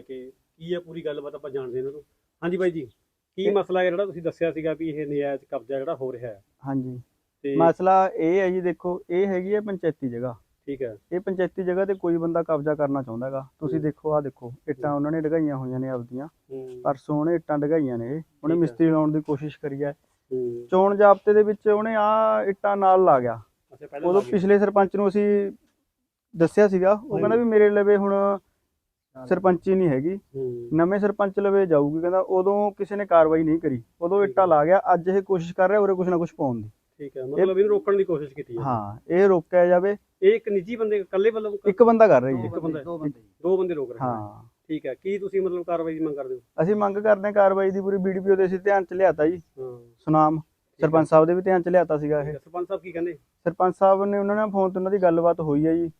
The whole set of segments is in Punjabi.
ਕਿ ਕੀ ਹੈ ਪੂਰੀ ਗੱਲਬਾਤ ਆਪਾਂ ਜਾਣਦੇ ਇਹਨਾਂ ਤੋਂ। ਹਾਂਜੀ ਬਾਈ ਜੀ ਕੀ ਮਸਲਾ ਹੈ ਜਿਹੜਾ ਤੁਸੀਂ ਦੱਸਿਆ ਸੀਗਾ ਵੀ ਇਹ ਨਜਾਇਜ਼ ਕਬਜ਼ਾ ਜਿਹੜਾ ਹੋ ਰਿਹਾ ਹੈ? ਹਾਂਜੀ। ਤੇ ਮਸਲਾ ਇਹ ਹੈ ਜੀ ਦੇਖੋ ਇਹ ਹੈਗੀ ਹੈ ਪੰਚਾਇਤੀ ਜਗ੍ਹਾ। ਠੀਕ ਹੈ। ਇਹ ਪੰਚਾਇਤੀ ਜਗ੍ਹਾ ਤੇ ਕੋਈ ਬੰਦਾ ਕਬਜ਼ਾ ਕਰਨਾ ਚਾਹੁੰਦਾ ਹੈਗਾ। ਤੁਸੀਂ। ਦੇਖੋ ਆਹ ਦੇਖੋ ਇੱਟਾਂ ਉਹਨਾਂ ਨੇ ਡਗਾਈਆਂ ਹੋਈਆਂ ਨੇ ਆਪਦੀਆਂ। ਪਰਸੋਂ ਉਹਨੇ ਇੱਟਾਂ ਡਗਾਈਆਂ ਨੇ। ਉਹਨੇ। ਮਿਸਤਰੀ ਲਾਉਣ ਦੀ ਕੋਸ਼ਿਸ਼ ਕਰੀ ਹੈ। ਚੋਣ ਜਾਬਤੇ ਦੇ ਵਿੱਚ ਉਹਨੇ ਆ ਇੱਟਾਂ ਨਾਲ ਲਾ ਗਿਆ। ਉਦੋਂ। ਪਿਛਲੇ ਸਰਪੰਚ ਨੂੰ ਅਸੀਂ ਦੱਸਿਆ ਸੀਗਾ। ਉਹ ਕਹਿੰਦਾ ਵੀ ਮੇਰੇ ਲਵੇ ਹੁਣ ਸਰਪੰਚੀ ਨਹੀਂ ਹੈਗੀ। ਨਵੇਂ ਸਰਪੰਚ ਲਵੇ ਜਾਊਗੀ ਕਹਿੰਦਾ ਉਦੋਂ ਕਿਸੇ ਨੇ ਕਾਰਵਾਈ ਨਹੀਂ ਕਰੀ। ਉਦੋਂ ਇੱਟਾਂ ਲਾ ਗਿਆ ਅੱਜ ਇਹ ਕੋਸ਼ਿਸ਼ ਕਰ ਰਿਹਾ ਉਰੇ ਕੁਛ ਨਾ ਕੁਛ ਪਾਉਣ ਦੀ। ਠੀਕ ਹੈ ਮਤਲਬ ਇਹਨੂੰ ਰੋਕਣ ਦੀ ਕੋਸ਼ਿਸ਼ ਕੀਤੀ ਹੈ। ਹਾਂ ਇਹ ਰੋਕਿਆ ਜਾਵੇ। ਇਹ ਇੱਕ ਨਿੱਜੀ ਬੰਦੇ ਇਕੱਲੇ ਵੱਲੋਂ ਇੱਕ ਬੰਦਾ ਕਰ ਰਹੀ ਹੈ। ਇੱਕ ਬੰਦਾ ਦੋ ਬੰਦੇ। ਦੋ ਬੰਦੇ ਰੋਕ ਰਹੇ ਨੇ। ਹਾਂ। ਠੀਕ ਹੈ ਕੀ ਤੁਸੀਂ ਮਤਲਬ ਕਾਰਵਾਈ ਦੀ ਮੰਗ ਕਰਦੇ ਹੋ? ਅਸੀਂ ਮੰਗ ਕਰਦੇ ਹਾਂ ਕਾਰਵਾਈ ਦੀ ਪੂਰੀ ਵੀਡੀਓ ਦੇ ਅਸੀਂ ਧਿਆਨ ਚ ਲਿਆਤਾ ਜੀ। ਸੁਨਾਮ ਸਰਪੰਚ ਸਾਹਿਬ ਦੇ ਵੀ ਧਿਆਨ ਚ ਲਿਆਤਾ ਸੀਗਾ ਇਹ। ਸਰਪੰਚ ਸਾਹਿਬ ਕੀ ਕਹਿੰਦੇ? ਸਰਪੰਚ ਸਾਹਿਬ ਨੇ ਉਹਨਾਂ ਨਾਲ ਫੋਨ ਤੇ ਉਹਨਾਂ ਦੀ ਗੱਲਬਾਤ ਹੋਈ ਹੈ ਜੀ।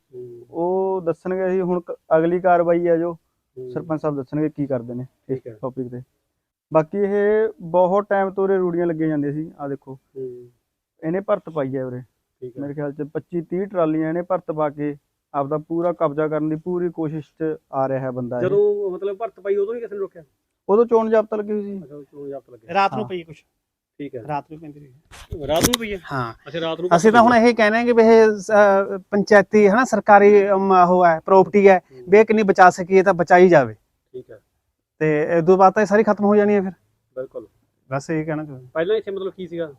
ਉਹ ਦੱਸਣਗੇ ਅਸੀਂ ਹੁਣ ਕ- ਅਗਲੀ ਕਾਰਵਾਈ ਹੈ ਜੋ। ਹੂੰ, ਸਰਪੰਚ ਸਾਹਿਬ ਦੱਸਣਗੇ ਕੀ ਕਰਦੇ ਨੇ ਇਸ ਠੀਕ ਹੈ। ਟੌਪਿਕ ਤੇ। ਬਾਕੀ ਇਹ ਬਹੁਤ ਟਾਈਮ ਤੋਂ ਉਰੇ ਰੂੜੀਆਂ ਲੱਗੀਆਂ ਜਾਂਦੀਆਂ ਸੀ ਆ ਦੇਖੋ। ਹੂੰ, ਇਹਨੇ ਭਰਤ ਪਾਈ ਹੈ ਉਰੇ। ਠੀਕ ਹੈ। ਮੇਰੇ ਖਿਆਲ ਚ 25 30 ਟਰਾਲੀਆਂ ਇਹਨੇ ਭਰਤ ਪਾ ਕੇ ਆਪਦਾ ਪੂਰਾ ਕਬਜ਼ਾ ਕਰਨ ਦੀ ਪੂਰੀ ਕੋਸ਼ਿਸ਼ ਚ ਆ ਰਿਹਾ ਹੈ ਬੰਦਾ ਇਹ। ਜਦੋਂ ਮਤਲਬ ਭਰਤ ਪਾਈ ਉਦੋਂ ਨਹੀਂ ਕਿਸੇ ਨੇ ਰੋਕਿਆ? ਉਦੋਂ ਚੋਣ ਜਾਬਤਾ ਲੱਗੀ ਹੋਈ ਸੀ। ਅੱਛਾ ਉਹ ਚੋਣ ਜਾਬਤ ਲੱਗੇ। ਰਾਤ ਨੂੰ ਹਾਂ। ਪਈ ਕੁਛ। ਠੀਕ ਹੈ। ਰਾਤ ਨੂੰ ਪੈਂਦੀ ਰਹੀ ਰਾਤ ਨੂੰ ਪਈ ਹੈ? ਹਾਂ। ਅੱਛਾ ਰਾਤ ਨੂੰ ਅਸੀਂ ਤਾਂ ਹੁਣ ਇਹ ਕਹਿੰਦੇ ਹਾਂ ਕਿ ਵੀ ਇਹ ਅਹ, ਪੰਚਾਇਤੀ ਹੈ ਨਾ ਸਰਕਾਰੀ ਅਮ, ਉਹ ਹੈ ਪ੍ਰਾਪਰਟੀ ਹੈ ਵੀ ਇਹ ਕਿੰਨੀ ਬਚਾ ਸਕੀਏ ਤਾਂ ਬਚਾਈ ਜਾਵੇ। ਠੀਕ ਹੈ। ਤੇ ਇਹ ਤੋਂ ਬਾਅਦ ਤਾਂ ਇਹ ਸਾਰੀ ਖਤਮ ਹੋ ਜਾਣੀ ਹੈ ਫਿਰ। ਬਿਲਕੁਲ। ਬਸ ਇਹ ਕਹਿਣਾ ਚਾਹੁੰਦਾ। ਪਹਿਲਾਂ ਇੱਥੇ ਮਤਲਬ ਕੀ ਸੀਗਾ?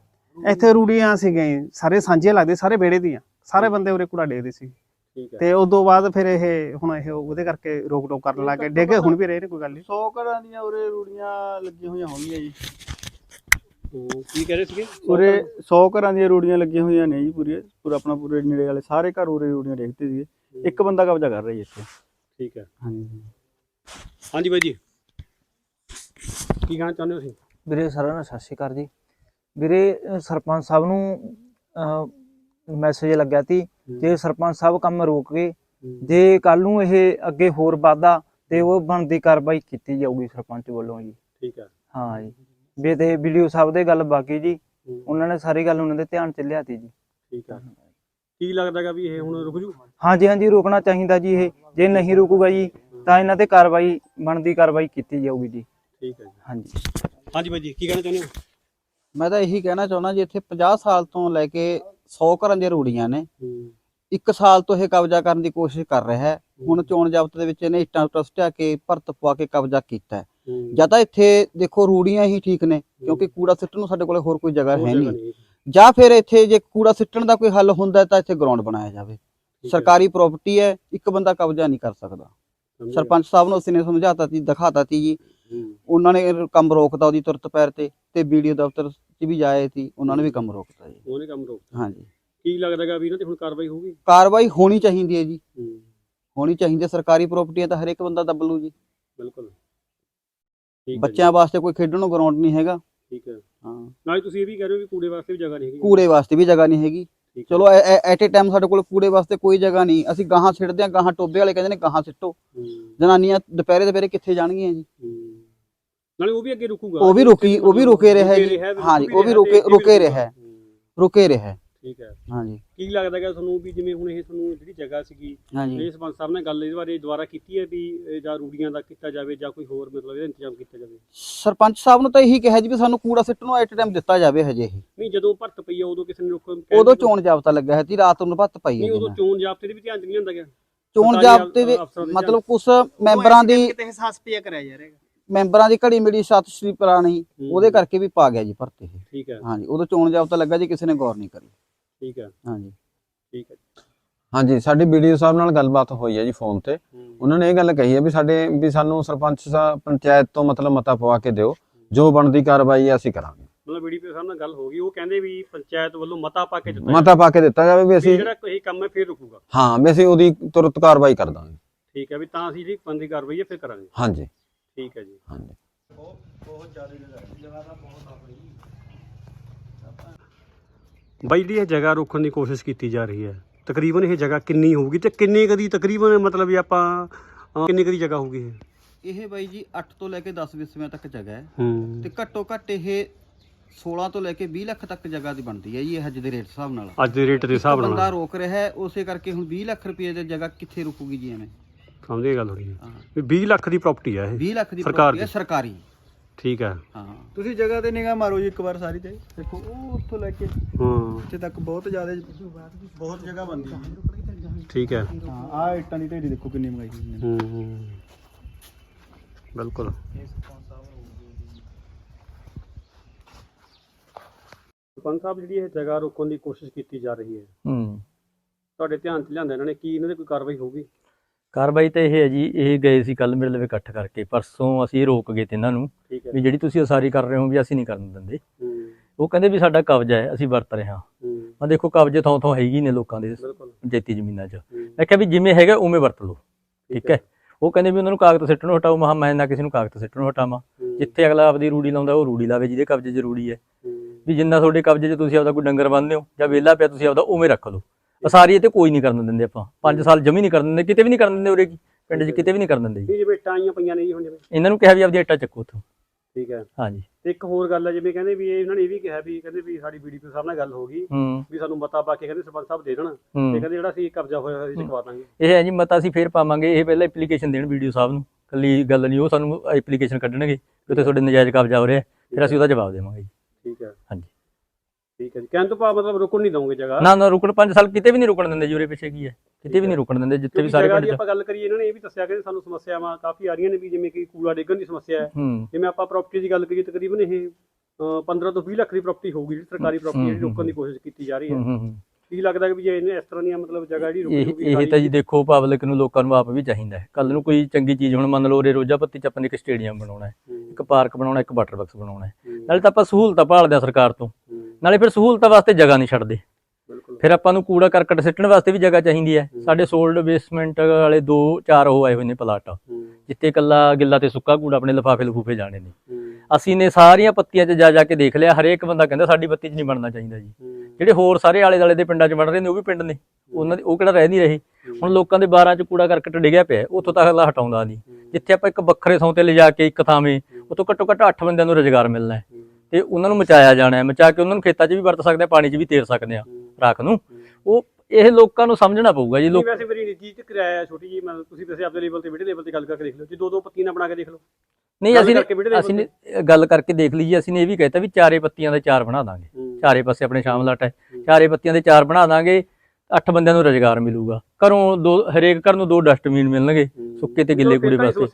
ਇੱਥੇ ਰੂੜੀਆਂ ਸੀਗੀਆਂ ਜੀ, ਸਾਰੇ ਸਾਂਝੇ ਲੱਗਦੇ ਸਾਰੇ ਵਿਹੜੇ ਦੀਆਂ। ਸਾਰੇ ਬੰਦੇ ਉਰੇ ਕੂੜਾ ਡੇਗਦੇ ਸੀ। ਠੀਕ ਹੈ। ਤੇ ਉਸ ਤੋਂ ਬਾਅਦ ਫਿਰ ਇਹ ਹੁਣ ਇਹ ਉਹਦੇ ਕਰਕੇ ਰੋਕ ਟੋਕ ਕਰਨ ਲੱਗ ਗਏ। ਡੇਗੇ ਹੁਣ ਵੀ ਰਹੇ ਨੇ ਕੋਈ ਗੱਲ ਨਹੀਂ। 100 ਘਰਾਂ ਦੀਆਂ ਉਰੇ ਰੂੜੀਆਂ ਲੱਗੀਆਂ ਹੋਈਆਂ ਹੋਣਗੀਆਂ ਜੀ। ਕੀ ਕਹਿ ਰਹੇ ਸੀਗੇ? ਉਰੇ 100 ਘਰਾਂ ਦੀਆਂ ਰੂੜੀਆਂ ਲੱਗੀਆਂ ਹੋਈਆਂ ਨੇ ਜੀ ਪੂਰੇ ਪੂਰਾ ਆਪਣਾ ਪੂਰੇ ਨੇੜੇ ਵਾਲੇ ਸਾਰੇ ਘਰ ਉਰੇ ਰੂੜੀਆਂ ਦੇਖਦੇ ਸੀਗੇ। ਇੱਕ ਬੰਦਾ ਕਬਜ਼ਾ ਕਰ ਰਿਹਾ ਜੀ ਇੱਥੇ। ਠੀਕ ਹੈ। ਹਾਂਜੀ। ਹਾਂਜੀ ਬਾਈ ਜੀ ਕੀ ਕਹਿਣਾ ਚਾਹੁੰਦੇ ਹੋ ਤੁਸੀਂ? ਵੀਰੇ ਸਾਰਿਆਂ ਨੂੰ ਸਤਿ ਸ਼੍ਰੀ ਅਕਾਲ ਜੀ। ਵੀਰੇ ਸਰਪੰਚ ਸਾਹਿਬ ਨੂੰ ਮੈਸੇਜ ਲੱਗਿਆ ਸੀ ਜੇ ਸਰਪੰਚ ਸਾਹਿਬ ਕੰਮ ਰੋਕ ਗਏ ਜੇ ਕੱਲ ਨੂੰ ਇਹ ਅੱਗੇ ਹੋਰ ਵਾਧਾ ਤੇ ਉਹ ਬਣਦੀ ਕਾਰਵਾਈ ਕੀਤੀ ਜਾਊਗੀ ਸਰਪੰਚ ਵੱਲੋਂ ਜੀ। ਠੀਕ ਹੈ। ਹਾਂ ਜੀ। ਵੀ ਤੇ ਵੀਡੀਓ ਸਾਹਿਬ ਦੇ ਗੱਲ ਬਾਕੀ ਜੀ। ਉਹਨਾਂ ਨੇ ਸਾਰੀ ਗੱਲ ਉਹਨਾਂ ਦੇ ਧਿਆਨ ਚ ਲਿਆਤੀ ਜੀ। ਠੀਕ ਹੈ ਕੀ ਲੱਗਦਾਗਾ ਵੀ ਇਹ ਹੁਣ ਰੁਕ ਜੂ? ਹਾਂਜੀ ਹਾਂਜੀ ਰੋਕਣਾ ਚਾਹੀਦਾ ਜੀ ਇਹ। ਜੇ ਨਹੀਂ ਰੁਕੂਗਾ ਜੀ ਤਾਂ ਇਹਨਾਂ ਤੇ ਕਾਰਵਾਈ ਬਣਦੀ ਕਾਰਵਾਈ ਕੀਤੀ ਜਾਊਗੀ ਜੀ। ਠੀਕ ਹੈ ਜੀ। ਹਾਂਜੀ। ਹਾਂਜੀ ਬਾਈ ਜੀ ਕੀ ਕਹਿਣਾ ਚਾਹੁੰਦੇ ਹੋ? ਮੈਂ ਤਾਂ ਇਹੀ ਕਹਿਣਾ ਚਾਹੁੰਦਾ ਜੀ ਇੱਥੇ 50 ਸਾਲ ਤੋਂ ਲੈ ਕੇ 100 ਘਰਾਂ ਦੀਆਂ ਰੂੜੀਆਂ ਨੇ। ਇੱਕ ਸਾਲ ਤੋਂ ਇਹ ਕਬਜ਼ਾ ਕਰਨ ਦੀ ਕੋਸ਼ਿਸ਼ ਕਰ ਰਿਹਾ ਹੈ। ਹੁਣ ਚੋਣ ਜ਼ਾਬਤ ਦੇ ਵਿੱਚ ਇਹਨੇ ਇੱਟਾਂ ਉੱਟਾਂ ਸੁੱਟਿਆ ਕੇ ਭਰਤ ਪਵਾ ਕੇ ਕਬਜ਼ਾ ਕੀਤਾ ਹੂੰ, ਜਾਂ ਤਾਂ ਇੱਥੇ ਦੇਖੋ ਰੂੜੀਆਂ ਹੀ ਠੀਕ ਨੇ ਕਿਉਂਕਿ ਕੂੜਾ ਸਿੱਟਣ ਨੂੰ ਸਾਡੇ ਕੋਲੇ ਹੋਰ ਕੋਈ ਜਗ੍ਹਾ ਹੈ ਨਹੀਂ। ਜਾਂ ਫਿਰ ਇੱਥੇ ਜੇ ਕੂੜਾ ਸਿੱਟਣ ਦਾ ਕੋਈ ਹੱਲ ਹੁੰਦਾ ਤਾਂ ਇੱਥੇ ਗਰਾਊਂਡ ਬਣਾਇਆ ਜਾਵੇ। ਸਰਕਾਰੀ ਪ੍ਰਾਪਰਟੀ ਹੈ ਇੱਕ ਬੰਦਾ ਕਬਜ਼ਾ ਨਹੀਂ ਕਰ ਸਕਦਾ। ਸਰਪੰਚ ਸਾਹਿਬ ਨੂੰ ਅਸੀਂ ਨੇ ਸਮਝਾਤਾ ਸੀ ਦਿਖਾਤਾ ਸੀ ਜੀ। ਉਹਨਾਂ ਨੇ ਕੰਮ ਰੋਕਤਾ ਉਹਦੀ ਤੁਰਤ ਪੈਰ ਤੇ ਤੇ ਵੀਡੀਓ ਦਫ਼ਤਰ 'ਚ ਵੀ ਜਾਏ ਸੀ ਉਹਨਾਂ ਨੇ ਵੀ ਕੰਮ ਰੋਕਤਾ ਜੀ। ਉਹਨੇ ਕੰਮ ਰੋਕ ਹਾਂਜੀ। ਕੀ ਲੱਗਦਾਗਾ ਵੀ ਇਹਨਾਂ ਤੇ ਹੁਣ ਕਾਰਵਾਈ ਹੋਊਗੀ? ਕਾਰਵਾਈ ਹੋਣੀ ਚਾਹੀਦੀ ਹੈ ਜੀ। ਹੋਣੀ ਚਾਹੀਦੀ ਹੈ। ਸਰਕਾਰੀ ਪ੍ਰਾਪਰਟੀ ਹੈ ਤਾਂ ਹਰੇਕ ਬੰਦਾ ਦੱਬ ਲੂ ਜੀ। ਬਿਲਕੁਲ। ਬੱਚਿਆਂ ਵਾਸਤੇ ਕੋਈ ਖੇਡਣ ਨੂੰ ਗਰਾਊਂਡ ਨਹੀਂ ਹੈਗਾ। ਠੀਕ ਹੈ। ਹਾਂ। ਨਾਲੇ ਤੁਸੀਂ ਇਹ ਵੀ ਕਹਿ ਰਹੇ ਹੋ ਵੀ ਕੂੜੇ ਵਾਸਤੇ ਵੀ ਜਗ੍ਹਾ ਨਹੀਂ ਹੈਗੀ। ਕੂੜੇ ਵਾਸਤੇ ਵੀ ਜਗ੍ਹਾ ਨਹੀਂ ਹੈਗੀ। ਠੀਕ ਹੈ। ਚਲੋ ਐਟ ਏ ਟਾਈਮ ਸਾਡੇ ਕੋਲ ਕੂੜੇ ਵਾਸਤੇ ਕੋਈ ਜਗ੍ਹਾ ਨਹੀਂ। ਅਸੀਂ ਗਾਹਾਂ ਸਿੱਟਦੇ ਹਾਂ ਗਾਹਾਂ ਟੋਬੇ ਵਾਲੇ ਕਹਿੰਦੇ ਨੇ ਗਾਹਾਂ ਸਿੱਟੋ। ਹੂੰ, ਜਨਾਨੀਆਂ ਦੁਪਹਿਰੇ ਦੁਪਹਿਰੇ ਕਿੱਥੇ ਜਾਣਗੀਆਂ ਜੀ? ਹੂੰ। ਨਾਲੇ ਉਹ ਵੀ ਅੱਗੇ ਰੁਕੂਗਾ। ਉਹ ਵੀ ਰੁਕੀ ਉਹ ਵੀ ਰੁਕੇ ਰਿਹਾ ਜੀ। ਹਾਂਜੀ ਉਹ ਵੀ ਰੁਕੇ ਰੁਕੇ ਰਿਹਾ। ਹੈ, ਹੂੰ, ਰੁਕੇ ਰਿਹਾ। ਹੈ। ਠੀਕ ਹੈ। ਹਾਂਜੀ। ਕੀ ਲੱਗਦਾਗਾ ਤੁਹਾਨੂੰ ਵੀ ਜਿਵੇਂ ਹੁਣ ਇਹ ਤੁਹਾਨੂੰ ਜਿਹੜੀ ਜਗ੍ਹਾ ਸੀਗੀ ਹਾਂਜੀ। ਇਹ ਸਰਪੰਚ ਸਾਹਿਬ ਨੇ ਗੱਲ ਇਹਦੇ ਬਾਰੇ ਦੁਬਾਰਾ ਕੀਤੀ ਹੈ ਵੀ ਇਹ ਜਾਂ ਰੂੜੀਆਂ ਦਾ ਕੀਤਾ ਜਾਵੇ ਜਾਂ ਕੋਈ ਹੋਰ ਮਤਲਬ ਇਹਦਾ ਇੰਤਜ਼ਾਮ ਕੀਤਾ ਜਾਵੇ? ਸਰਪੰਚ ਸਾਹਿਬ ਨੂੰ ਤਾਂ ਇਹੀ ਕਿਹਾ ਜੀ ਵੀ ਸਾਨੂੰ ਕੂੜਾ ਸਿੱਟਣ ਨੂੰ ਐਟ ਟਾਈਮ ਦਿੱਤਾ ਜਾਵੇ ਹਜੇ ਇਹ। ਨਹੀਂ ਜਦੋਂ ਭਰਤ ਪਈ ਆ ਉਦੋਂ ਕਿਸੇ ਨੇ ਰੋਕ ਉਦੋਂ ਚੋਣ ਜਾਬਤਾ ਲੱਗਾ ਹੈ ਜੀ ਰਾਤ ਨੂੰ ਭੱਤ ਪਈ ਨਹੀਂ ਹੈ ਉਦੋਂ ਜੀ ਚੋਣ ਜਾਬਤੇ ਦੇ ਵੀ ਧਿਆਨ ਚ ਨਹੀਂ ਲਿਆਂਦਾ ਗਿਆ? ਚੋਣ ਸਰਕਾਰੀ ਜਾਬਤੇ ਦੇ ਅਫਸਰਾਂ ਦੇ ਮਤਲਬ ਕੁਝ ਮੈਂਬਰਾਂ ਦੀ ਕਿਤੇ ਹਿਸਾਸ ਪਿਆ ਕਰਿਆ ਜਾ ਰਿਹਾ ਮੈਂਬਰਾਂ ਦੀ ਘੜੀ ਮਿਲੀ ਸਤਿ ਸ਼੍ਰੀ ਪੁਰਾਣੀ ਹੂੰ, ਉਹਦੇ ਕਰਕੇ ਵੀ ਪਾ ਗਿਆ ਜੀ ਭਰਤੇ ਇਹ। ਠੀਕ ਹੈ। ਹਾਂਜੀ ਉਦੋਂ ਚੋਣ ਜਾਬਤਾ ਲੱਗਾ ਜੀ ਕਿਸੇ ਨੇ ਗੌਰ ਨਹੀਂ ਕਰੀ। ਠੀਕ ਹੈ ਹਾਂਜੀ। ਠੀਕ ਹੈ ਹਾਂਜੀ ਸਾਡੀ ਵੀਡੀਓ ਸਾਹਿਬ ਨਾਲ ਗੱਲਬਾਤ ਹੋਈ ਹੈ ਜੀ ਫੋਨ ਤੇ। ਉਹਨਾਂ ਨੇ ਇਹ ਗੱਲ ਕਹੀ ਹੈ ਵੀ ਸਾਡੇ ਵੀ ਸਾਨੂੰ ਸਰਪੰਚ ਸਾਹਿਬ ਪੰਚਾਇਤ ਤੋਂ ਮਤਲਬ ਮਤਾ ਪਵਾ ਕੇ ਦਿਓ। ਜੋ ਬਣਦੀ ਕਾਰਵਾਈ ਹੈ ਅਸੀਂ ਕਰਾਂਗੇ। ਮਤਲਬ ਬੀਡੀਪੀ ਸਾਹਿਬ ਨਾਲ ਗੱਲ ਹੋ ਗਈ। ਉਹ ਕਹਿੰਦੇ ਵੀ ਪੰਚਾਇਤ ਵੱਲੋਂ ਮਤਾ ਪਾ ਕੇ ਦਿੱਤਾ ਮਤਾ ਪਾ ਕੇ ਦਿੱਤਾ ਜਾਵੇ ਵੀ ਅਸੀਂ ਜਿਹੜਾ ਇਹ ਕੰਮ ਹੈ ਫਿਰ ਰੁਕੂਗਾ। ਹਾਂ ਵੀ ਅਸੀਂ ਉਹਦੀ ਤੁਰੰਤ ਕਾਰਵਾਈ ਕਰ ਦਾਂਗੇ। ਠੀਕ ਹੈ ਵੀ ਤਾਂ ਅਸੀਂ ਜਿਹੜੀ ਬੰਦੀ ਕਾਰਵਾਈ ਹੈ ਫਿਰ ਕਰਾਂਗੇ। ਹਾਂਜੀ। ਠੀਕ ਹੈ ਜੀ। ਹਾਂਜੀ। ਬਾਈ ਜਿਹੜੀ ਇਹ ਜਗ੍ਹਾ ਰੋਕਣ ਦੀ ਕੋਸ਼ਿਸ਼ ਕੀਤੀ ਜਾ ਰਹੀ ਹੈ। ਤਕਰੀਬਨ ਇਹ ਜਗ੍ਹਾ ਕਿੰਨੀ ਹੋਊਗੀ ਤੇ ਕਿੰਨੀ ਕਦੀ ਤਕਰੀਬਨ ਮਤਲਬ ਆਪਾਂ ਕਿੰਨੀ ਕਦੀ ਜਗ੍ਹਾ ਹੋਊਗੀ ਇਹ? ਇਹ ਬਾਈ ਜੀ 8 ਤੋਂ ਲੈ ਕੇ 10 ਵਿਸਵਿਆਂ ਤੱਕ ਜਗ੍ਹਾ ਹੈ। ਤੇ ਘੱਟੋ ਘੱਟ ਇਹ 16 ਤੋਂ ਲੈ ਕੇ 20 ਲੱਖ ਤੱਕ ਜਗ੍ਹਾ ਦੀ ਬਣਦੀ ਹੈ ਜੀ ਇਹ ਅੱਜ ਦੇ ਰੇਟ ਹਿਸਾਬ ਨਾਲ। ਅੱਜ ਦੇ ਰੇਟ ਦੇ ਹਿਸਾਬ ਬੰਦਾ ਨਾਲ। ਰੋਕ ਰਿਹਾ ਹੈ ਉਸੇ ਕਰਕੇ ਹੁਣ 20 ਲੱਖ ਰੁਪਏ ਦੀ ਜਗ੍ਹਾ ਕਿੱਥੇ ਰੁਕੂਗੀ ਜੀ ਐਵੇਂ? ਸਮਝ ਗੱਲ ਥੋੜੀ ਹਾਂ। ਵੀ 20 ਲੱਖ ਦੀ ਪ੍ਰਾਪਰਟੀ ਹੈ ਇਹ। 20 ਲੱਖ ਦੀ property ਹੈ। ਸਰਕਾਰੀ। ਠੀਕ ਹੈ ਹਾਂ। ਤੁਸੀਂ ਜਗ੍ਹਾ ਤੇ ਨਿਗਾਹ ਮਾਰੋ ਜੀ ਇੱਕ ਵਾਰ ਸਾਰੀ ਤੇ। ਦੇਖੋ ਉਹ ਉੱਥੋਂ ਲੈ ਕੇ ਹਾਂ। ਇੱਥੇ ਤੱਕ ਬਹੁਤ ਜ਼ਿਆਦਾ ਬਹੁਤ ਜਗ੍ਹਾ ਬੰਦੀ ਹੈ। ਠੀਕ ਹੈ ਹਾਂ ਆਹ ਇੱਟਾਂ ਦੀ ਢੇਰੀ ਦੇਖੋ ਕਿੰਨੀ ਮੰਗਾਈ ਹੋਈ ਹੂੰ। ਹੂੰ ਬਿਲਕੁਲ। ਸਾਹਿਬ ਜਿਹੜੀ ਇਹ ਜਗ੍ਹਾ ਰੋਕਣ ਦੀ ਕੋਸ਼ਿਸ਼ ਕੀਤੀ ਜਾ ਰਹੀ ਹੈ। ਹੂੰ। ਤੁਹਾਡੇ ਧਿਆਨ 'ਚ ਲਿਆਂਦਾ ਇਹਨਾਂ ਨੇ ਕੀ ਇਹਨਾਂ ਦੇ ਕੋਈ ਕਾਰਵਾਈ ਹੋਊਗੀ? ਕਾਰਵਾਈ ਤਾਂ ਇਹ ਹੈ ਜੀ ਇਹ ਗਏ ਸੀ ਕੱਲ ਮੇਰੇ ਲਵੇ ਇਕੱਠ ਕਰਕੇ ਪਰਸੋਂ ਅਸੀਂ ਰੋਕ ਗਏ ਤੇ ਇਹਨਾਂ ਨੂੰ ਠੀਕ ਹੈ। ਵੀ ਜਿਹੜੀ ਤੁਸੀਂ ਉਸਾਰੀ ਕਰ ਰਹੇ ਹੋ ਵੀ ਅਸੀਂ ਨਹੀਂ ਕਰਨ ਦਿੰਦੇ। ਉਹ ਕਹਿੰਦੇ ਵੀ ਸਾਡਾ ਕਬਜ਼ਾ ਹੈ ਅਸੀਂ ਵਰਤ ਰਹੇ ਹਾਂ। ਮੈਂ ਦੇਖੋ ਕਬਜ਼ੇ ਥਾਂ ਥਾਂ ਹੈਗੀ ਨੇ ਲੋਕਾਂ ਦੇ ਜੇਤੀ ਜ਼ਮੀਨਾਂ 'ਚ। ਮੈਂ ਕਿਹਾ ਵੀ ਜਿਵੇਂ ਹੈਗਾ ਉਵੇਂ ਵਰਤ ਲਓ ਠੀਕ ਹੈ। ਉਹ ਕਹਿੰਦੇ ਵੀ ਉਹਨਾਂ ਨੂੰ ਕਾਗਜ਼ ਸਿੱਟਣੋਂ ਹਟਾਓ ਮੈਂ ਕਿਹਾ ਮੈਂ ਨਾ ਕਿਸੇ ਨੂੰ ਕਾਗਜ਼ ਸਿੱਟਣੋਂ ਹਟਾਵਾਂ। ਜਿੱਥੇ ਅਗਲਾ ਆਪਦੀ ਰੂੜੀ ਲਾਉਂਦਾ ਉਹ ਰੂੜੀ ਲਾਵੇ ਜਿਹਦੇ ਕਬਜ਼ੇ ਰੂੜੀ ਹੈ। ਵੀ ਜਿੰਨਾ ਤੁਹਾਡੇ ਕਬਜ਼ੇ 'ਚ ਤੁਸੀਂ ਆਪਦਾ ਕੋਈ ਡੰਗਰ ਬੰਨਦੇ ਹੋ ਜਾਂ ਵਿਹਲਾ ਪਿਆ ਤੁਸੀਂ ਆਪਦਾ ਉਵੇਂ ਰੱਖ ਲਓ। ਅਸਾਰੀ ਇਹ ਤੇ ਕੋਈ ਨਹੀਂ ਕਰਨ ਦਿੰਦੇ ਆਪਾਂ। 5 ਸਾਲ ਜਮੀ ਨਹੀਂ ਕਰਨ ਦਿੰਦੇ ਕਿਤੇ ਵੀ ਨਹੀਂ ਕਰਨ ਦਿੰਦੇ ਉਰੇ ਕੀ? ਪਿੰਡ 'ਚ ਕਿਤੇ ਵੀ ਨਹੀਂ ਕਰਨ ਦਿੰਦੇ। ਜੀ ਇਹ ਜਿਵੇਂ ਇੱਟਾਂ ਆਈਆਂ ਪਈਆਂ ਨੇ ਜੀ ਹੁਣ ਜਿਵੇਂ। ਇਹਨਾਂ ਨੂੰ ਕਿਹਾ ਵੀ ਆਪਦੀ ਇੱਟਾਂ ਚੱਕੋ ਉੱਥੋਂ। ਠੀਕ ਹੈ। ਹਾਂਜੀ। ਤੇ ਇੱਕ ਹੋਰ ਗੱਲ ਹੈ ਜਿਵੇਂ ਕਹਿੰਦੇ ਵੀ ਇਹ ਇਹਨਾਂ ਨੇ ਇਹ ਵੀ ਕਿਹਾ ਵੀ ਕਹਿੰਦੇ ਵੀ ਸਾਡੀ ਬੀਡੀਪੀ ਸਾਹਿਬ ਨਾਲ ਗੱਲ ਹੋ ਗਈ ਹੂੰ। ਵੀ ਸਾਨੂੰ ਮਤਾ ਪਾ ਕੇ ਕਹਿੰਦੇ ਸਰਪੰਚ ਸਾਹਿਬ ਦੇ ਦੇਣ। ਤੇ ਕਹਿੰਦੇ ਜਿਹੜਾ ਸੀ ਕਬਜ਼ਾ ਹੋਇਆ ਹੋਇਆ ਸੀ ਚਕਵਾ ਦਾਂਗੇ। ਇਹ ਹੈ ਜੀ ਮਤਾ ਅਸੀਂ ਫੇਰ ਪਾਵਾਂਗੇ ਇਹ ਪਹਿਲਾਂ ਐਪਲੀਕੇਸ਼ਨ ਦੇਣ ਵੀਡੀਓ ਸਾਹਿਬ ਨੂੰ। ਕੱਲੀ ਗੱਲ ਨਹੀਂ ਉਹ ਸਾਨੂੰ ਐਪਲੀਕੇਸ਼ਨ ਕੱਢਣਗੇ ਕਿ ਉੱਥੇ ਤੁਹਾਡੇ ਨਜਾਇਜ਼ ਕਬਜ਼ਾ ਹੋ ਰਿਹਾ ਫਿਰ ਅਸੀਂ ਉਹਦਾ ਜਵਾਬ ਦੇਵਾਂਗੇ ਠੀਕ ਹੈ। ਹਾਂਜੀ। ਠੀਕ ਹੈ ਜੀ। ਕਹਿਣ ਤੋਂ ਭਾਵ ਮਤਲਬ ਰੁਕਣ ਨਹੀਂ ਦਵਾਂਗੇ ਜਗ੍ਹਾ? ਨਾ ਨਾ ਰੁਕਣ 5 ਸਾਲ ਕਿਤੇ ਵੀ ਨਹੀਂ ਰੁਕਣ ਦਿੰਦੇ ਜੀ ਉਰੇ ਪਿੱਛੇ ਕੀ ਹੈ? ਕਿਤੇ ਵੀ ਨਹੀਂ ਰੁਕਣ ਦਿੰਦੇ ਜਿੱਥੇ ਵੀ ਸਾਰੇ ਪਿੰਡ 'ਚ। ਆਪਾਂ ਗੱਲ ਕਰੀਏ ਇਹਨਾਂ ਨੇ ਇਹ ਵੀ ਦੱਸਿਆ ਕਿ ਸਾਨੂੰ ਸਮੱਸਿਆਵਾਂ ਕਾਫੀ ਆ ਰਹੀਆਂ ਨੇ ਵੀ ਜਿਵੇਂ ਕਿ ਕੂੜਾ ਡੇਗਣ ਦੀ ਸਮੱਸਿਆ ਹੈ। ਜਿਵੇਂ ਆਪਾਂ ਪ੍ਰਾਪਰਟੀ ਦੀ ਗੱਲ ਕਰੀਏ ਤਕਰੀਬਨ ਇਹ ਅ, 15 ਤੋਂ 20 ਲੱਖ ਦੀ ਪ੍ਰਾਪਰਟੀ ਹੋਊਗੀ ਜਿਹੜੀ ਸਰਕਾਰੀ ਪ੍ਰਾਪਰਟੀ ਜਿਹੜੀ ਰੋਕਣ ਦੀ ਕੋਸ਼ਿਸ਼ ਕੀਤੀ ਜਾ ਰਹੀ ਹੈ। ਕੀ ਲੱਗਦਾ ਕਿ ਵੀ ਜੇ ਇਹਨੇ ਇਸ ਤਰ੍ਹਾਂ ਦੀਆਂ ਮਤਲਬ ਜਗ੍ਹਾ ਜਿਹੜੀ ਰੁਕੀ ਇਹ ਤਾਂ ਜੀ ਦੇਖੋ ਪਬਲਿਕ ਨੂੰ ਲੋਕਾਂ ਨੂੰ ਆਪ ਵੀ ਚਾਹੀਦਾ ਹੈ। ਕੱਲ ਨੂੰ ਕੋਈ ਚੰਗੀ ਚੀਜ਼ ਹੁਣ ਮੰਨ ਲਓ ਉਰੇ ਰੋਜਾ ਪੱਤੀ ਚ ਆਪਾਂ ਨੇ ਇੱਕ ਸਟੇਡੀਅਮ ਬਣਾਉਣਾ ਹੈ ਇੱਕ ਪਾਰਕ ਬਣਾਉਣਾ ਇੱਕ ਵਾਟਰ ਬਾਕਸ ਬਣਾਉਣਾ ਹੈ। ਨਾਲੇ ਤਾਂ ਆਪਾਂ ਸਹੂਲਤਾਂ ਭਾਲਦੇ ਹਾਂ ਸਰਕਾਰ ਤੋਂ। ਨਾਲੇ ਫਿਰ ਸਹੂਲਤਾਂ ਵਾਸਤੇ ਜਗ੍ਹਾ ਨਹੀਂ ਛੱਡਦੇ। ਫਿਰ ਆਪਾਂ ਨੂੰ ਕੂੜਾ ਕਰਕਟ ਸਿੱਟਣ ਵਾਸਤੇ ਵੀ ਜਗ੍ਹਾ ਚਾਹੀਦੀ ਹੈ। ਸਾਡੇ ਸੋਲਡ ਬੇਸਮੈਂਟ ਵਾਲੇ ਦੋ ਚਾਰ ਉਹ ਆਏ ਹੋਏ ਨੇ ਪਲਾਟ। ਜਿੱਥੇ ਇਕੱਲਾ ਗਿੱਲਾ ਤੇ ਸੁੱਕਾ ਕੂੜਾ ਆਪਣੇ ਲਿਫਾਫੇ ਲਫੂਫੇ ਜਾਣੇ ਨੇ। ਅਸੀਂ ਨੇ ਸਾਰੀਆਂ ਪੱਤੀਆਂ 'ਚ ਜਾ ਜਾ ਕੇ ਦੇਖ ਲਿਆ। ਹਰੇਕ ਬੰਦਾ ਕਹਿੰਦਾ ਸਾਡੀ ਪੱਤੀ 'ਚ ਨਹੀਂ ਬਣਨਾ ਚਾਹੀਦਾ ਜੀ। ਜਿਹੜੇ ਹੋਰ ਸਾਰੇ ਆਲੇ ਦਾਲੇ ਦੇ ਪਿੰਡਾਂ 'ਚ ਬਣ ਰਹੇ ਨੇ ਉਹ ਵੀ ਪਿੰਡ ਨੇ। ਉਹਨਾਂ ਦੇ ਉਹ ਕਿਹੜਾ ਰਹਿ ਨਹੀਂ ਰਹੇ। ਹੁਣ ਲੋਕਾਂ ਦੇ 12 'ਚ ਕੂੜਾ ਕਰਕਟ ਡਿੱਗਿਆ ਪਿਆ। ਉੱਥੋਂ ਤੱਕ ਅਗਲਾ ਹਟਾਉਂਦਾ ਨਹੀਂ। ਜਿੱਥੇ ਆਪਾਂ ਇੱਕ ਵੱਖਰੇ ਥਾਂ ਤੇ ਲਿਜਾ ਕੇ ਇੱਕ ਥਾਵੇਂ ਉਤੋਂ ਘੱਟੋ ਘੱਟ 8 ਬੰਦਿਆਂ ਨੂੰ ਰੁਜ਼ਗਾਰ ਮਿਲਣਾ ਹੂੰ, ਤੇ ਉਹਨਾਂ ਨੂੰ ਮਚਾਇਆ ਜਾਣਾ ਹੈ ਮਚਾ ਕੇ ਉਹਨਾਂ ਨੂੰ ਖੇਤਾਂ 'ਚ ਵੀ ਵਰਤ ਸਕਦੇ ਆ ਪਾਣੀ 'ਚ ਵੀ ਤੇਰ ਸਕਦੇ ਆ। ਰਾਖ ਨੂੰ। ਉਹ ਇਹ ਲੋਕਾਂ ਨੂੰ ਸਮਝਣਾ ਪਊਗਾ ਜੀ ਲੋਕ ਵੈਸੇ ਮੇਰੀ ਨਿੱਜੀ ਚ ਕਿਰਾਇਆ ਛੋਟੀ ਜੀ ਮਤਲਬ ਤੁਸੀਂ ਵੈਸੇ ਆਪਣੇ ਲੈਵਲ ਤੇ ਵੀਡੀਓ ਲੈਵਲ ਤੇ ਗੱਲ ਕਰਕੇ ਦੇਖ ਲਓ ਜੀ ਦੋ ਦੋ ਪੱਤੀਆਂ ਬਣਾ ਕੇ ਦੇਖ ਲਓ। ਨਹੀਂ ਅਸੀਂ ਅਸੀਂ ਨੇ ਗੱਲ ਕਰਕੇ ਦੇਖ ਲਈ ਜੀ ਅਸੀਂ ਨੇ ਇਹ ਵੀ ਕਹਿਤਾ ਵੀ ਚਾਰੇ ਪੱਤੀਆਂ ਦੇ ਚਾਰ ਬਣਾ ਦਾਂਗੇ। ਚਾਰੇ ਪਾਸੇ ਆਪਣੇ ਸ਼ਾਮ ਲਾਟ ਹੈ। ਚਾਰੇ ਪੱਤੀਆਂ ਦੇ ਚਾਰ ਬਣਾ ਦਾਂਗੇ ਅੱਠ ਬੰਦਿਆਂ ਨੂੰ ਰੁਜ਼ਗਾਰ ਮਿਲੂਗਾ। ਘਰੋਂ ਦੋ ਹਰੇਕ ਘਰ ਨੂੰ ਦੋ ਡਸਟਬਿਨ ਮਿਲਣਗੇ। ਸੁੱਕੇ ਤੇ ਗਿੱਲੇ ਕੂੜੇ ਤਾਂ ਵਾਸਤੇ।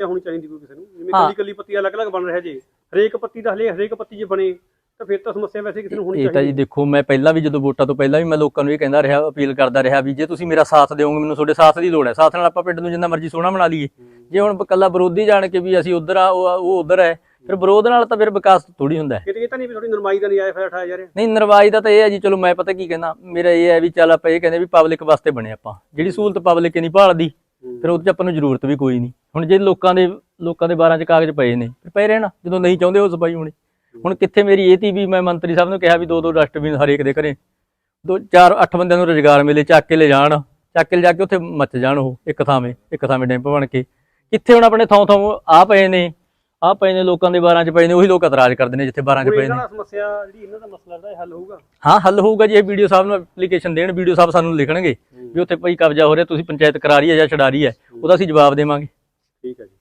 ਜਿਵੇਂ ਹਾਂ। ਕੱਲੀ ਕੱਲੀ ਪੱਤੀ ਅਲੱਗ-ਅਲੱਗ ਬਣ ਰਿਹਾ ਜੀ। ਹਰੇਕ ਪੱਤੀ ਦਾ ਹਲੇ ਹਰੇਕ ਪੱਤੀ ਜੇ ਬਣੇ ਤਾਂ ਫਿਰ ਤਾਂ ਸਮੱਸਿਆ ਵੈਸੇ ਕਿਸੇ ਨੂੰ ਹੋਣੀ ਇਹ ਤਾਂ ਚਾਹੀਦੀ। ਜੀ ਦੇਖੋ ਮੈਂ ਪਹਿਲਾਂ ਵੀ ਜਦੋਂ ਵੋਟਾਂ ਤੋਂ ਪਹਿਲਾਂ ਵੀ ਮੈਂ ਲੋਕਾਂ ਨੂੰ ਇਹ ਕਹਿੰਦਾ ਰਿਹਾ ਅਪੀਲ ਕਰਦਾ ਰਿਹਾ ਵੀ ਜੇ ਤੁਸੀਂ ਮੇਰਾ ਸਾਥ ਦਿਓਗੇ ਮੈਨੂੰ ਤੁਹਾਡੇ ਸਾਥ ਦੀ ਲੋੜ ਹੈ। ਸਾਥ ਨਾਲ ਆਪਾਂ ਪਿੰਡ ਨੂੰ ਜਿੰਨਾ ਮਰਜ਼ੀ ਸੋਹਣਾ ਬਣਾ ਲਈਏ। ਜੇ ਹੁਣ ਇਕੱਲਾ ਵਿਰੋਧੀ ਜਾਣ ਕੇ ਵੀ ਅਸੀਂ ਉਧਰ ਆ ਉਹ ਉਹ ਉਧਰ ਹੈ ਫਿਰ ਵਿਰੋਧ ਨਾਲ ਤਾਂ ਫਿਰ ਵਿਕਾਸ ਥੋੜੀ ਹੁੰਦਾ ਹੈ। ਕਿਤੇ ਇਹ ਤਾਂ ਨਹੀਂ ਵੀ ਥੋੜੀ ਨਰਮਾਈ ਦਾ ਨਜਾਇਜ਼ ਫਾਇਦਾ ਉਠਾਇਆ ਜਾ ਰਿਹਾ। ਨਹੀਂ ਨਰਵਾਈ ਦਾ ਤਾਂ ਇਹ ਹੈ ਜੀ ਚਲੋ ਮੈਂ ਪਤਾ ਕੀ ਕਹਿੰਦਾ ਮੇਰਾ ਇਹ ਹੈ ਵੀ ਚੱਲ ਆਪਾਂ ਇਹ ਕਹਿੰਦੇ ਵੀ ਪਬਲਿਕ ਵਾਸਤੇ ਬਣੇ ਆਪਾਂ। ਜਿਹੜੀ ਸਹੂਲਤ ਪਬਲਿਕ ਨਹੀਂ ਭਾਲਦੀ। ਫਿਰ ਉਹਦੇ ਚ ਆਪਾਂ ਨੂੰ ਜ਼ਰੂਰਤ ਵੀ ਕੋਈ ਨਹੀਂ। ਹੁਣ ਜੇ ਲੋਕਾਂ ਦੇ ਲੋਕਾਂ ਦੇ 12 ਚ ਕਾਗਜ਼ ਪਏ ਨੇ, ਫਿਰ ਪਏ ਰਹਿਣਾ, ਜਦੋਂ ਨਹੀਂ ਚਾਹੁੰਦੇ ਉਹ ਸਫ਼ਾਈ ਹੋਣੀ। ਹੁਣ ਕਿੱਥੇ ਮੇਰੀ ਇਹ ਤੀ ਵੀ ਮੈਂ ਮੰਤਰੀ ਸਾਹਿਬ ਨੂੰ ਕਿਹਾ ਵੀ ਦੋ ਦੋ ਡਸਟਬਿਨ ਹਰੇਕ ਦੇ ਘਰੇ, ਦੋ, ਚਾਰ, ਅੱਠ ਬੰਦਿਆਂ ਨੂੰ ਰੁਜ਼ਗਾਰ ਮਿਲੇ, ਚੱਕ ਕੇ ਲੈ ਜਾਣ ਚੱਕ ਕੇ ਜਾ ਕੇ ਉੱਥੇ ਮੱਚ ਜਾਣ ਉਹ, ਇੱਕ ਥਾਵੇਂ ਇੱਕ ਥਾਵੇਂ ਡੈਂਪ ਬਣ ਕੇ। ਕਿੱਥੇ ਹੁਣ ਆਪਣੇ ਥਾਂ ਥਾਂ ਆ ਪਏ ਨੇ ਆ ਪਏ ਨੇ ਲੋਕਾਂ ਦੇ 12 ਚ ਪਏ ਨੇ ਉਹੀ ਲੋਕ ਇਤਰਾਜ਼ ਕਰਦੇ ਨੇ ਜਿੱਥੇ 12 ਚ ਪਏ ਨੇ। ਦਾ ਸਮੱਸਿਆ ਜਿਹੜੀ ਇਹਨਾਂ ਦਾ ਮਸਲਾ ਦਾ ਇਹ ਹੱਲ ਹੋਊਗਾ? ਹਾਂ ਹੱਲ ਹੋਊਗਾ ਜੀ ਇਹ ਵੀਡੀਓ ਸਾਹਿਬ ਨੂੰ ਐਪਲੀਕੇਸ਼ਨ ਦੇਣ ਵੀਡੀਓ ਸਾਹਿਬ ਸਾਨੂੰ ਲਿਖਣਗੇ ਵੀ ਉੱਥੇ ਭਾਈ ਕਬਜ਼ਾ ਹੋ ਰਿਹਾ ਤੁਸੀਂ ਪੰਚਾਇਤ ਕਰਾ ਰਹੀ ਹੈ ਜਾਂ ਛਡਾ ਰਹੀ ਹੈ। ਉਹਦਾ ਅਸੀਂ ਜਵਾਬ ਦੇਵਾਂਗੇ। ਠੀਕ ਹੈ ਜੀ।